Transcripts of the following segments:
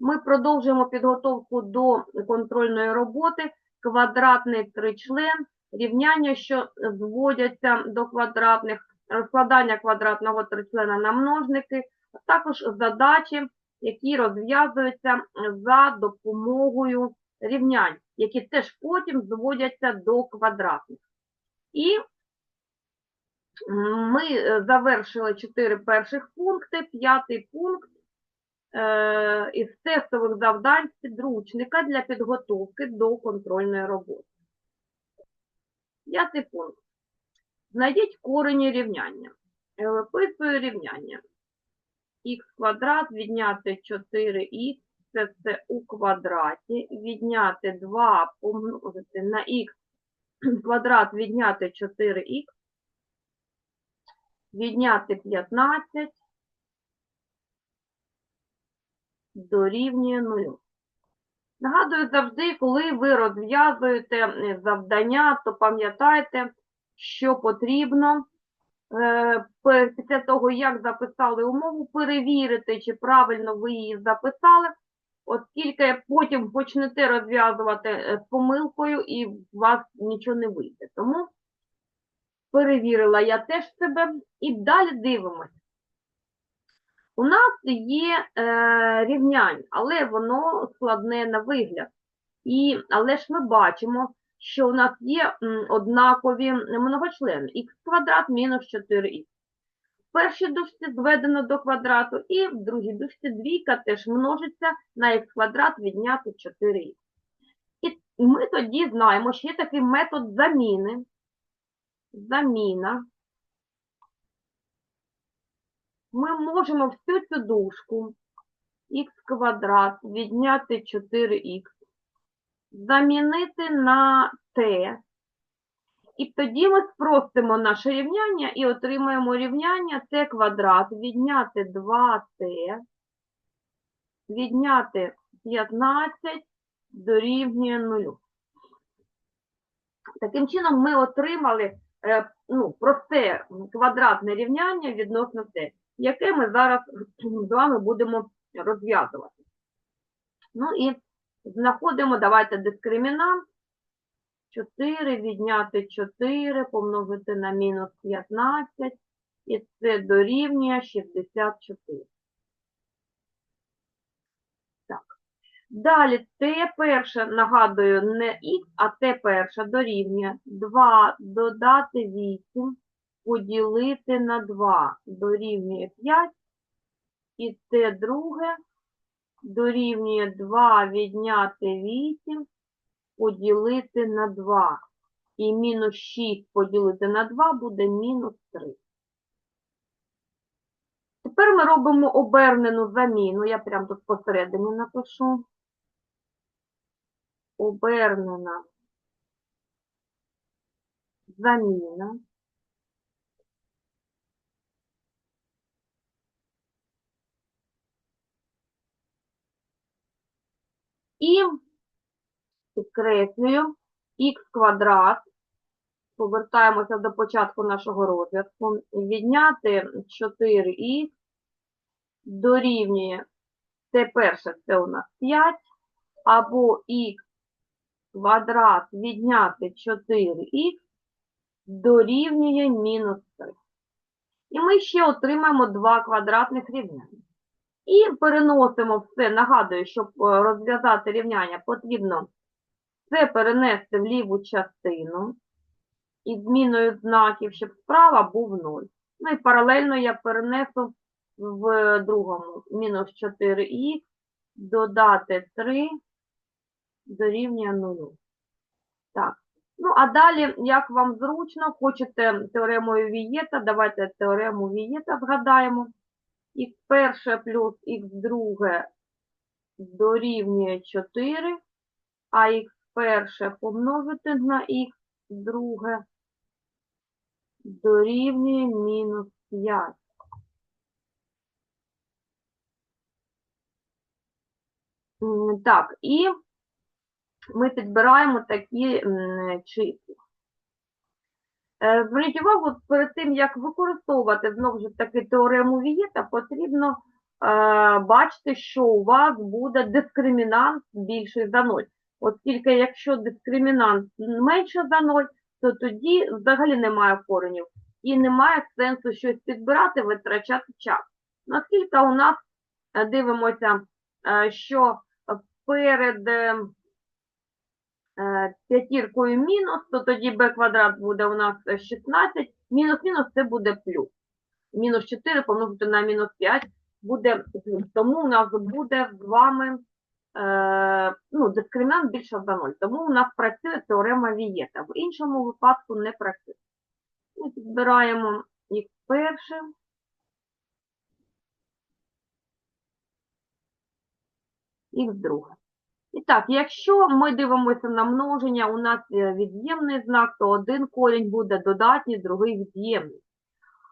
Ми продовжуємо підготовку до контрольної роботи. Квадратний тричлен, рівняння, що зводяться до квадратних, розкладання квадратного тричлена на множники, а також задачі, які розв'язуються за допомогою рівнянь, які теж потім зводяться до квадратних. І ми е, завершили чотири перших пункти. П'ятий пункт із тестових завдань підручника для підготовки до контрольної роботи. П'ятий пункт. Знайдіть корені рівняння. Е, Виписую рівняння. х квадрат відняти 4х, це це у квадраті, відняти 2 помножити на х квадрат відняти 4х, відняти 15 дорівнює 0. Нагадую завжди, коли ви розв'язуєте е, завдання, то пам'ятайте, що потрібно е, після того, як записали умову, перевірити, чи правильно ви її записали, оскільки потім почнете розв'язувати е, з помилкою і у вас нічого не вийде. Тому перевірила я теж себе і далі дивимося. У нас є е, рівняння, але воно складне на вигляд. І, але ж ми бачимо, що у нас є однакові многочлени х квадрат мінус 4х. В першій дужці зведено до квадрату, і в другій дужці двійка теж множиться на х квадрат відняти 4х. І ми тоді знаємо, що є такий метод заміни. Заміна. Ми можемо всю цю дужку х квадрат відняти 4х, замінити на t, і тоді ми спростимо наше рівняння і отримаємо рівняння t квадрат відняти 2t, відняти 15 дорівнює 0. Таким чином ми отримали е, ну, просте квадратне рівняння відносно t, яке ми зараз з вами будемо розв'язувати. Ну і знаходимо, давайте дискримінант. 4 відняти 4 помножити на мінус 15, і це дорівнює 64. Так. Далі t перше, нагадую, не х, а t перше дорівнює 2 додати 8, поділити на 2 дорівнює 5, і t друге дорівнює 2 відняти 8, поділити на 2. І мінус 6 поділити на 2 буде мінус 3. Тепер ми робимо обернену заміну. Я прямо тут посередині напишу. Обернена заміна. І підкреслюю х квадрат, повертаємося до початку нашого розв'язку, відняти 4х дорівнює, це перше, це у нас 5, або х квадрат відняти 4х дорівнює мінус 3. І ми ще отримаємо два квадратних рівняння. І переносимо все, нагадую, щоб е, розв'язати рівняння, потрібно це перенести в ліву частину із зміною знаків, щоб справа був 0. Ну і паралельно я перенесу в другому мінус 4х, додати 3 дорівнює 0. Так. Ну, а далі, як вам зручно, хочете теоремою Вієта, давайте теорему Вієта згадаємо. Х перше плюс х друге дорівнює 4, а х перше помножити на х друге дорівнює мінус 5. Так, і ми підбираємо такі числа. Е, Зверніть увагу, перед тим, як використовувати знову ж таки теорему Вієта, потрібно бачите, що у вас буде дискримінант більший за 0. Оскільки якщо дискримінант менше за 0, то тоді взагалі немає коренів і немає сенсу щось підбирати, витрачати час. Наскільки у нас е, дивимося, е, що перед е, е, п'ятіркою мінус, то тоді b квадрат буде у нас е, 16, мінус-мінус це буде плюс. Мінус 4 помножити на мінус 5 буде плюс. Тому у нас буде з вами е, ну, дискримінант більше за 0. Тому у нас працює теорема Вієта. В іншому випадку не працює. Ми підбираємо їх першим. Х друге. І так, якщо ми дивимося на множення, у нас від'ємний знак, то один корінь буде додатній, другий від'ємний.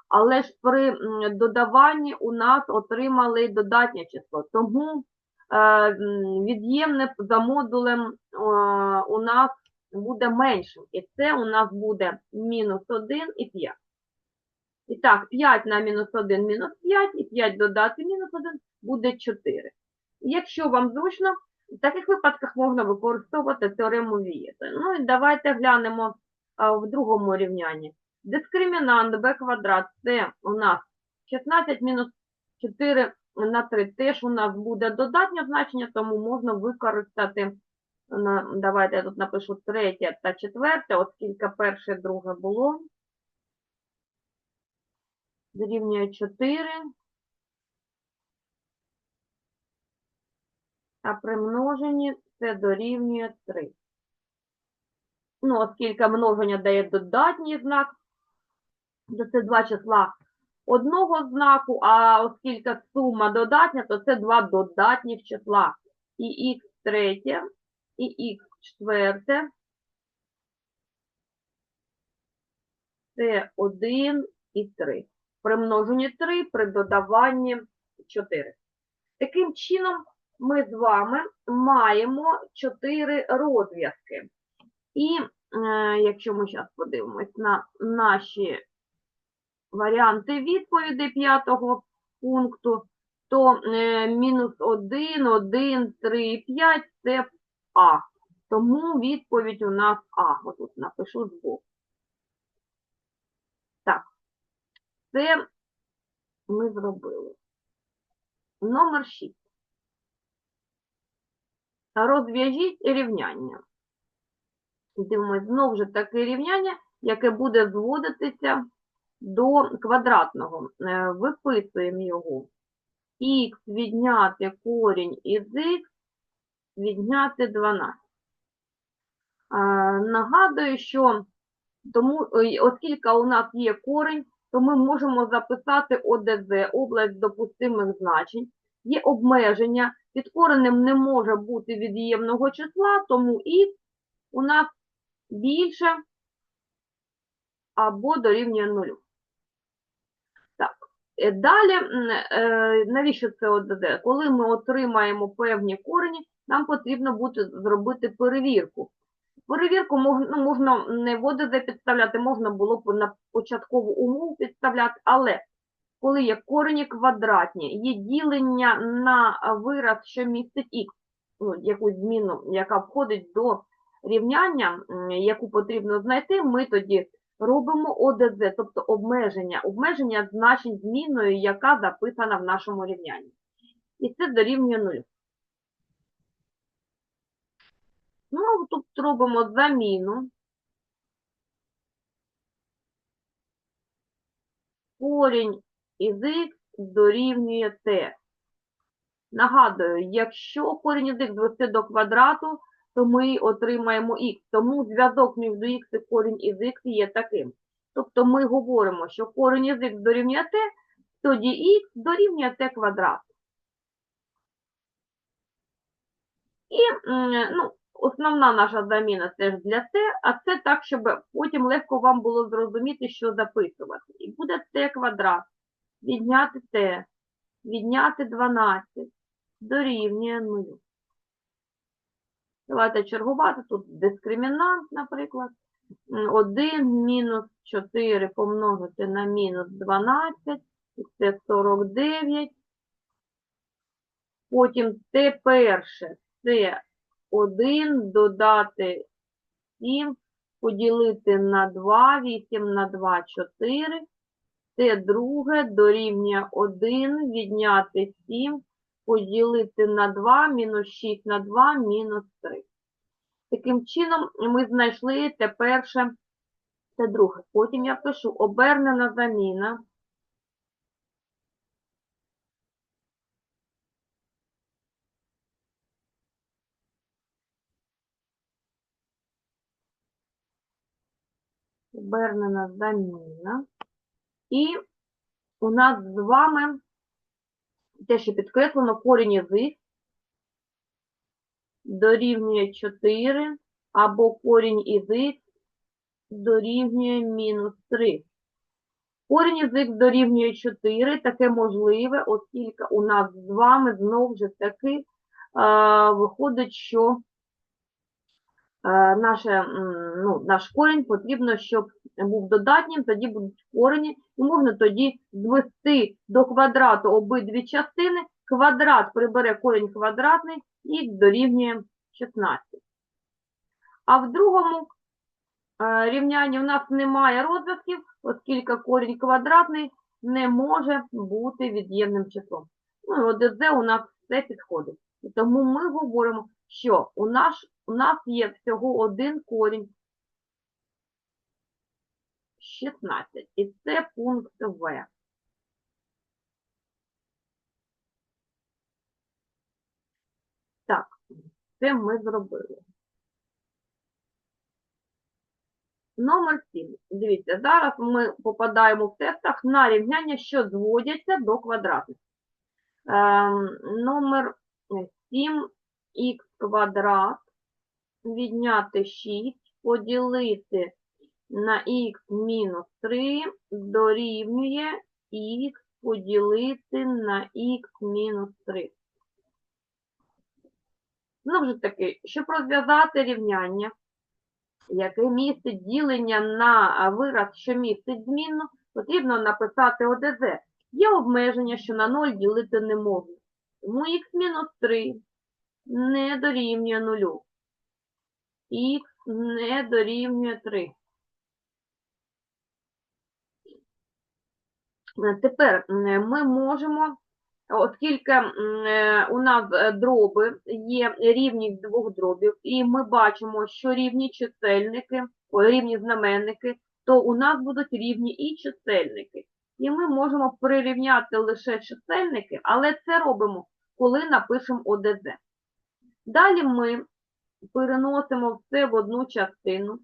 Але ж при додаванні у нас отримали додатнє число. Тому е, від'ємне за модулем е, у нас буде меншим. І це у нас буде мінус 1 і 5. І так, 5 на мінус 1 мінус 5, і 5 додати мінус 1 буде 4. Якщо вам зручно, в таких випадках можна використовувати теорему Вієта. Ну і давайте глянемо в другому рівнянні. Дискримінант b квадрат це у нас 16 мінус 4 на 3 теж у нас буде додатнє значення, тому можна використати, давайте я тут напишу третє та четверте, оскільки перше, друге було. Дорівнює 4. А при множенні це дорівнює 3. Ну, оскільки множення дає додатній знак, то це два числа одного знаку, а оскільки сума додатня, то це два додатніх числа. І х третє, і х четверте. Це 1 і 3. При множенні 3, при додаванні 4. Таким чином, ми з вами маємо 4 розв'язки. І е, якщо ми зараз подивимось на наші варіанти відповідей п'ятого пункту, то е, мінус 1, 1, 3, 5 це А. Тому відповідь у нас А. Отут напишу збоку. Так, це ми зробили. Номер 6. Розв'яжіть рівняння. Дивимось, знову ж таке рівняння, яке буде зводитися до квадратного. Е, Виписуємо його. Х відняти корінь із х відняти 12. Е, Нагадую, що тому, оскільки у нас є корінь, то ми можемо записати ОДЗ, область допустимих значень. Є обмеження, під коренем не може бути від'ємного числа, тому х у нас більше або дорівнює нулю. Так, е, далі, е, навіщо це ОДЗ? Коли ми отримаємо певні корені, нам потрібно буде зробити перевірку. Перевірку мож- ну, можна не в ОДЗ підставляти, можна було б на початкову умову підставляти, але коли є корені квадратні, є ділення на вираз, що містить х, ну, якусь зміну, яка входить до рівняння, яку потрібно знайти, ми тоді робимо ОДЗ, тобто обмеження, обмеження значень зміною, яка записана в нашому рівнянні. І це дорівнює нулю. Ну, тут робимо заміну. Корінь із х дорівнює t. Нагадую, якщо корінь із х звести до квадрату, то ми отримаємо х. Тому зв'язок між х і корінь із х є таким. Тобто ми говоримо, що корінь із х дорівнює t, тоді х дорівнює t квадрат. І ну, основна наша заміна теж для t, а це так, щоб потім легко вам було зрозуміти, що записувати. І буде t квадрат. Відняти t, відняти 12, дорівнює 0. Давайте чергувати. Тут дискримінант, наприклад. 1 мінус 4 помножити на мінус 12, і це 49. Потім Т перше це 1 додати 7, поділити на 2, 8 на 2, 4. Т друге дорівнює 1, відняти 7, поділити на 2, мінус 6 на 2, мінус 3. Таким чином ми знайшли те перше, те друге. Потім я пишу обернена заміна. Обернена заміна. І у нас з вами те, що підкреслено, корінь із дорівнює 4, або корінь із дорівнює мінус 3. Корінь із х дорівнює 4, таке можливе, оскільки у нас з вами знову ж таки е, виходить, що е, наше, ну, наш корінь потрібно, щоб був додатнім, тоді будуть корені, і можна тоді звести до квадрату обидві частини, квадрат прибере корінь квадратний і дорівнює 16. А в другому е, рівнянні у нас немає розв'язків, оскільки корінь квадратний не може бути від'ємним числом. Ну і ОДЗ у нас все підходить. І тому ми говоримо, що у нас, у нас є всього один корінь 16. І це пункт В. Так, це ми зробили. Номер 7. Дивіться, зараз ми попадаємо в тестах на рівняння, що зводяться до квадратних. Ем, номер 7 х квадрат відняти 6, поділити на х мінус 3 дорівнює х поділити на х мінус 3. Знову ж таки, щоб розв'язати рівняння, яке містить ділення на вираз, що містить змінну, потрібно написати ОДЗ. Є обмеження, що на 0 ділити не можна. Тому х-3 не дорівнює 0. Х не дорівнює 3. Тепер ми можемо, оскільки е, у нас е, дроби є рівність двох дробів, і ми бачимо, що рівні чисельники, рівні знаменники, то у нас будуть рівні і чисельники. І ми можемо прирівняти лише чисельники, але це робимо, коли напишемо ОДЗ. Далі ми переносимо все в одну частину.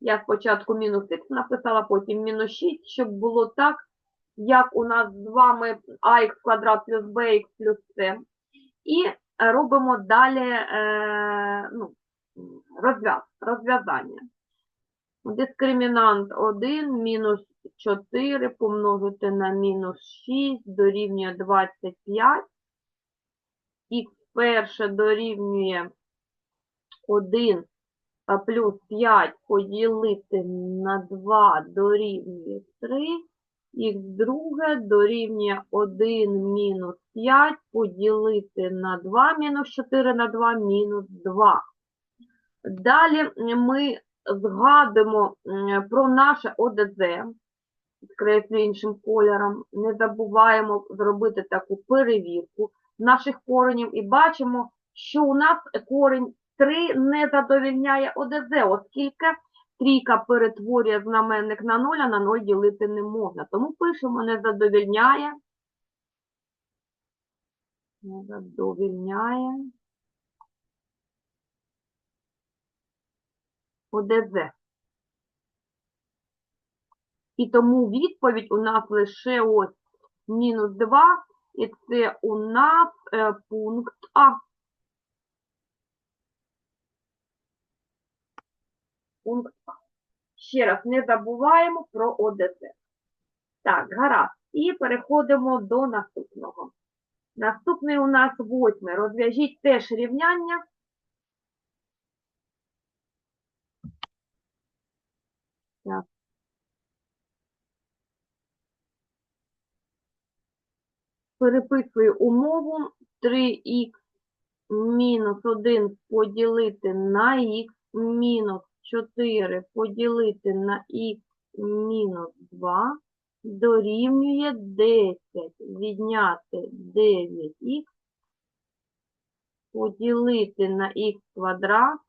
Я спочатку мінус х написала, потім мінус 6, щоб було так, як у нас з вами ax квадрат плюс bx плюс c. І робимо далі е, ну, розв'яз, розв'язання. Дискримінант 1 мінус 4 помножити на мінус 6 дорівнює 25. Х перше дорівнює 1 плюс 5 поділити на 2 дорівнює 3. Х друге дорівнює 1 мінус 5 поділити на 2 мінус 4 на 2 мінус 2. Далі ми згадуємо про наше ОДЗ, підкреслю іншим кольором, не забуваємо зробити таку перевірку наших коренів і бачимо, що у нас корінь 3 не задовільняє ОДЗ, оскільки трійка перетворює знаменник на 0, а на 0 ділити не можна. Тому пишемо не задовільняє. Не задовільняє. ОДЗ. І тому відповідь у нас лише ось мінус 2, і це у нас е, пункт А. Пункт А. Ще раз не забуваємо про ОДЗ. Так, гаразд. І переходимо до наступного. Наступний у нас восьмий. Розв'яжіть теж рівняння. Так. Переписую умову 3х мінус 1 поділити на х мінус 4 поділити на х мінус 2 дорівнює 10 відняти 9х поділити на х квадрат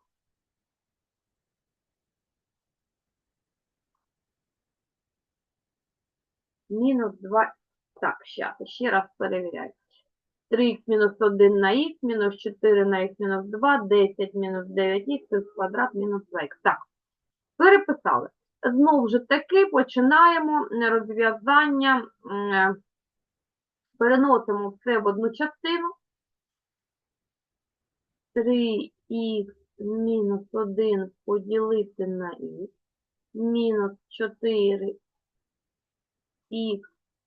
мінус 2. Так, щас, ще раз перевіряю. 3х мінус 1 на х, мінус 4 на х мінус 2, 10 мінус 9х, х квадрат мінус 2х. Так, переписали. Знову ж таки починаємо розв'язання, переносимо все в одну частину. 3х мінус 1 поділити на х, мінус 4х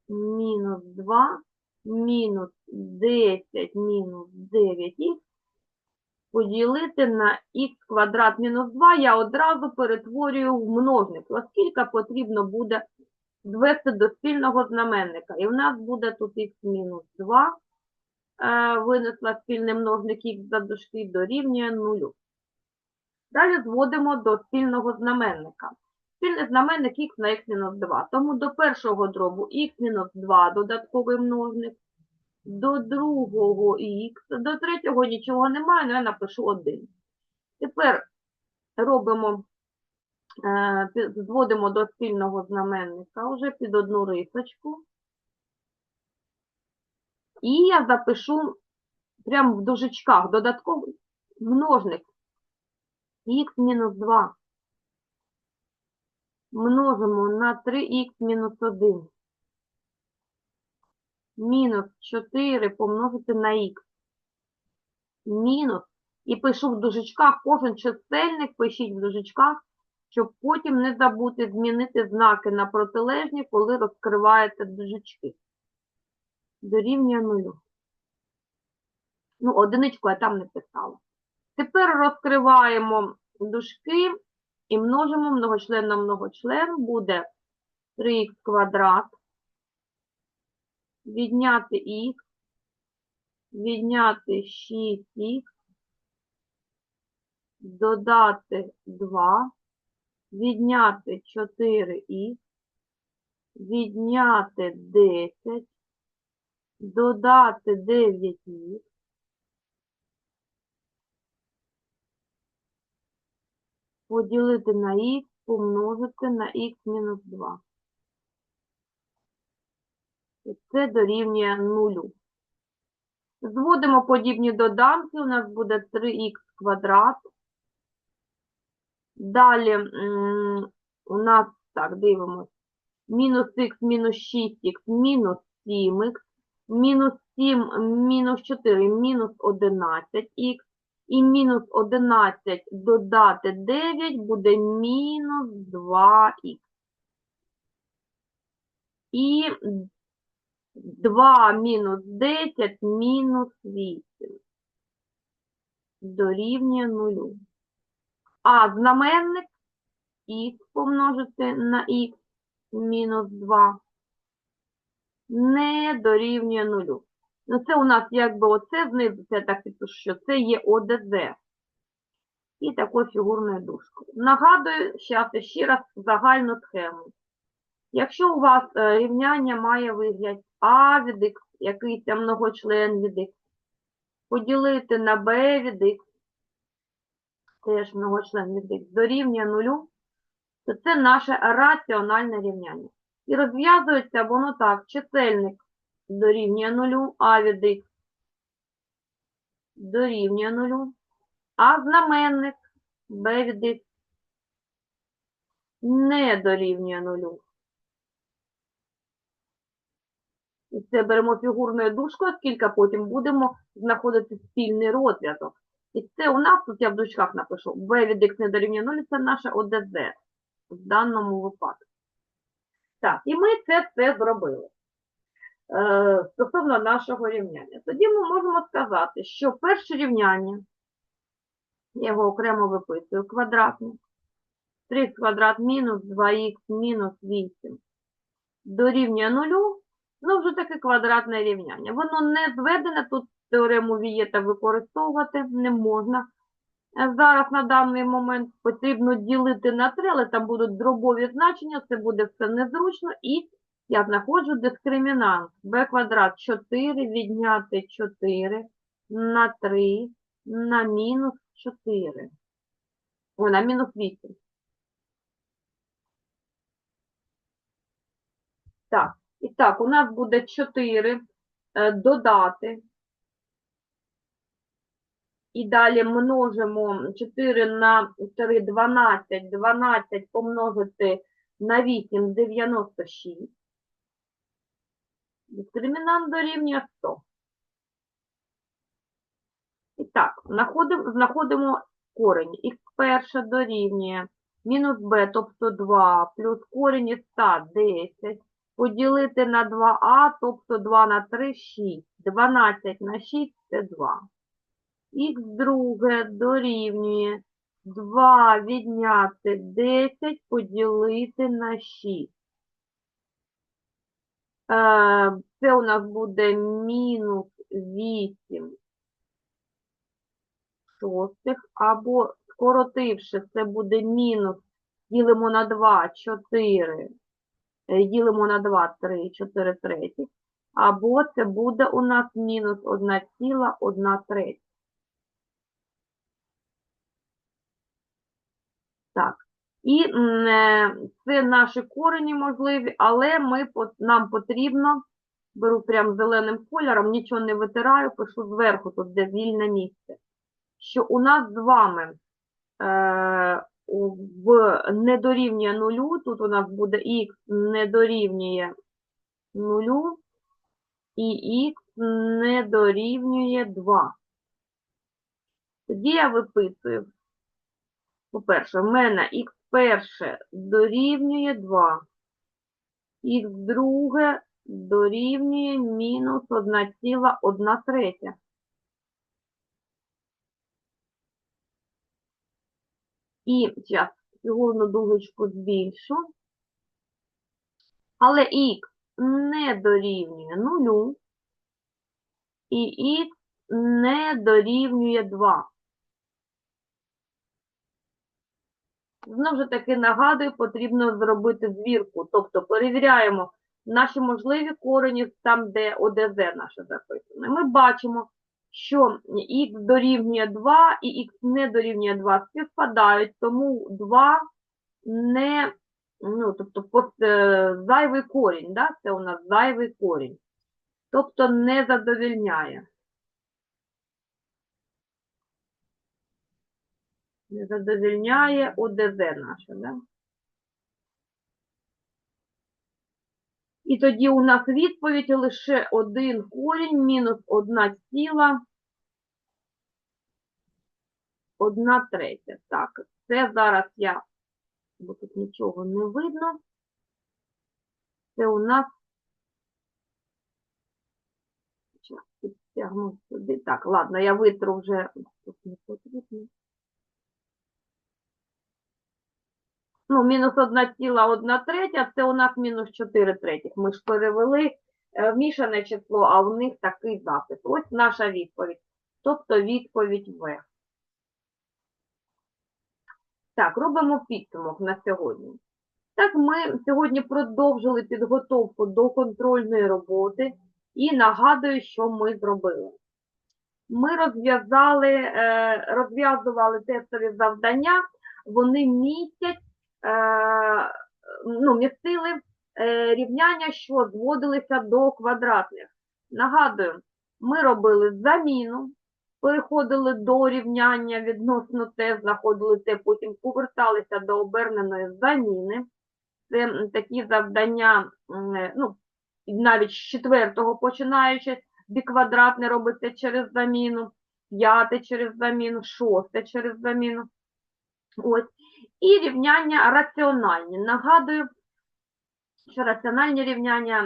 мінус 2, мінус 10 мінус 9х поділити на х квадрат мінус 2 я одразу перетворюю в множник, оскільки потрібно буде звести до спільного знаменника. І в нас буде тут х мінус 2, е, винесла спільний множник х за дужки, дорівнює 0. Далі зводимо до спільного знаменника. Спільний знаменник х на х-2. Тому до першого дробу х-2 додатковий множник, до другого х, до третього нічого немає, але я напишу 1. Тепер робимо, е, зводимо до спільного знаменника вже під одну рисочку. І я запишу прямо в дужечках додатковий множник х-2 множимо на 3х мінус 1. Мінус 4 помножити на х. Мінус. І пишу в дужечках, кожен чисельник пишіть в дужечках, щоб потім не забути змінити знаки на протилежні, коли розкриваєте дужечки. Дорівнює нулю. Ну, одиничку я там не писала. Тепер розкриваємо дужки і множимо многочлен на многочлен, буде 3х квадрат, відняти х, відняти 6х, додати 2, відняти 4х, відняти 10, додати 9х, поділити на х, помножити на х мінус 2. І це дорівнює нулю. Зводимо подібні доданки, у нас буде 3х квадрат. Далі у нас, так, дивимось, мінус х мінус 6х мінус 7х, мінус 7 мінус 4 мінус 11х, і мінус 11 додати 9 буде мінус 2х. І 2 мінус 10 мінус 8 дорівнює 0. А знаменник х помножити на х мінус 2 не дорівнює 0. Ну, це у нас якби оце знизу, це так підпишу, що це є ОДЗ. І такою фігурною дужкою. Нагадую, зараз ще раз загальну схему. Якщо у вас е, рівняння має вигляд А від Х, якийсь многочлен від Х, поділити на Б від Х, теж многочлен від Х, дорівнює нулю, то це наше раціональне рівняння. І розв'язується воно так, чисельник дорівнює нулю, а від х дорівнює нулю, а знаменник b від х не дорівнює нулю. І це беремо фігурною дужкою, оскільки потім будемо знаходити спільний розв'язок. І це у нас, тут я в дужках напишу, b від х не дорівнює нулю, це наше ОДЗ в даному випадку. Так, і ми це все зробили стосовно нашого рівняння. Тоді ми можемо сказати, що перше рівняння, я його окремо виписую, квадратне, 3 квадрат мінус 2х мінус 8 дорівнює нулю, Ну, вже таке квадратне рівняння. Воно не зведене, тут теорему Вієта використовувати не можна. Е, Зараз на даний момент потрібно ділити на 3, але там будуть дробові значення, це буде все незручно. І я знаходжу дискримінант. b квадрат 4 відняти 4 на 3 на мінус 4. Ой, на мінус 8. Так, і так, у нас буде 4 е, додати. І далі множимо 4 на 3, 12, 12 помножити на 8, 96. Дискримінант дорівнює 100. І так, знаходимо, знаходимо корень. Х перше дорівнює мінус b, тобто 2, плюс корінь із 100, 10, поділити на 2а, тобто 2 на 3, 6. 12 на 6 – це 2. Х друге дорівнює 2 відняти 10 поділити на 6. Це у нас буде мінус 8 шостих, або скоротивши, це буде мінус, ділимо на 2, 4, е, ділимо на 2, 3, 4 третіх, або це буде у нас мінус 1,1 третя. Так. І е, це наші корені можливі, але ми, нам потрібно, беру прям зеленим кольором, нічого не витираю, пишу зверху, тут де вільне місце, що у нас з вами е, в не дорівнює нулю, тут у нас буде х не дорівнює нулю, і х не дорівнює 2. Тоді я виписую по-перше, в мене х перше дорівнює 2, х друге дорівнює мінус 1,1 третя. І зараз фігурну дугочку збільшу. Але х не дорівнює 0, і х не дорівнює 2. Знову ж таки нагадую, потрібно зробити звірку. Тобто перевіряємо наші можливі корені там, де ОДЗ наше записане. Ми бачимо, що х дорівнює 2 і х не дорівнює 2 співпадають, тому 2 не, ну, тобто пос- е, зайвий корінь, да? це у нас зайвий корінь. Тобто не задовільняє. Не задовільняє ОДЗ наше, да? І тоді у нас відповідь лише один корінь мінус одна ціла, одна третя. Так, це зараз я, бо тут нічого не видно. Це у нас, підтягну сюди. Так, ладно, я витру вже, тут не потрібно. Ну, мінус 1,1 третя, це у нас мінус 4 третіх. Ми ж перевели е, мішане число, а у них такий запис. Ось наша відповідь. Тобто відповідь В. Так, робимо підсумок на сьогодні. Так, ми сьогодні продовжили підготовку до контрольної роботи і нагадую, що ми зробили. Ми розв'язали, е, розв'язували тестові завдання, вони містять ну, містили е, рівняння, що зводилися до квадратних. Нагадую, ми робили заміну, переходили до рівняння відносно те, знаходили те, потім поверталися до оберненої заміни. Це такі завдання, е, ну, навіть з четвертого починаючи, біквадратне робиться через заміну, п'яте через заміну, шосте через заміну. Ось. І рівняння раціональні. Нагадую, що раціональні рівняння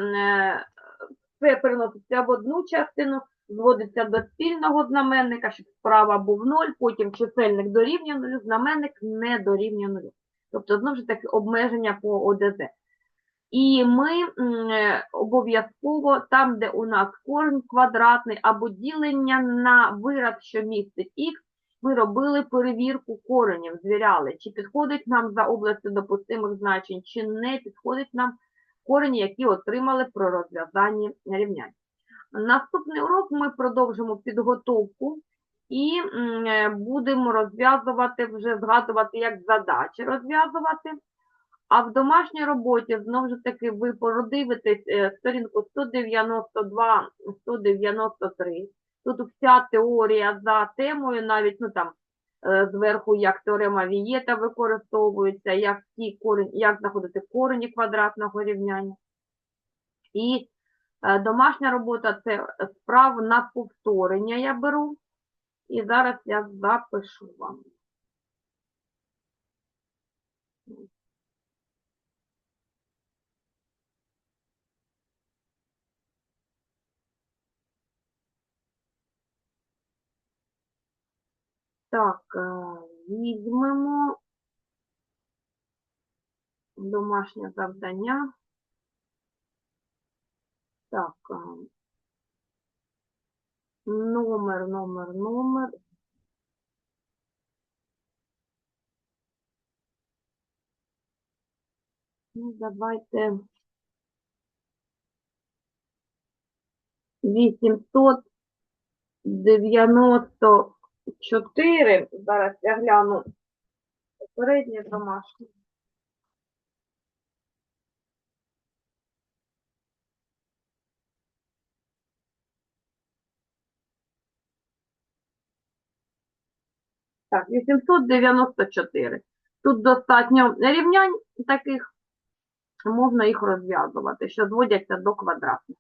е, переноситься в одну частину, зводиться до спільного знаменника, щоб справа був 0, потім чисельник дорівнює 0, знаменник не дорівнює 0. Тобто, знову ж таки, обмеження по ОДЗ. І ми е, обов'язково там, де у нас корінь квадратний або ділення на вираз, що містить х, ми робили перевірку коренів, звіряли, чи підходить нам за областю допустимих значень, чи не підходить нам корені, які отримали при розв'язанні рівнянь. Наступний урок ми продовжимо підготовку і е, будемо розв'язувати, вже згадувати, як задачі розв'язувати. А в домашній роботі, знову ж таки, ви подивитесь е, сторінку 192-193. Тут вся теорія за темою, навіть ну, там, е, зверху, як теорема Вієта використовується, як, ті корень, як знаходити корені квадратного рівняння. І е, домашня робота – це справ на повторення я беру. І зараз я запишу вам. Так, е, візьмемо домашнє завдання. Так, е, номер, номер, номер. Ну, давайте 894. Зараз я гляну попереднє домашнє. Так, 894. Тут достатньо рівнянь таких, можна їх розв'язувати, що зводяться до квадратних.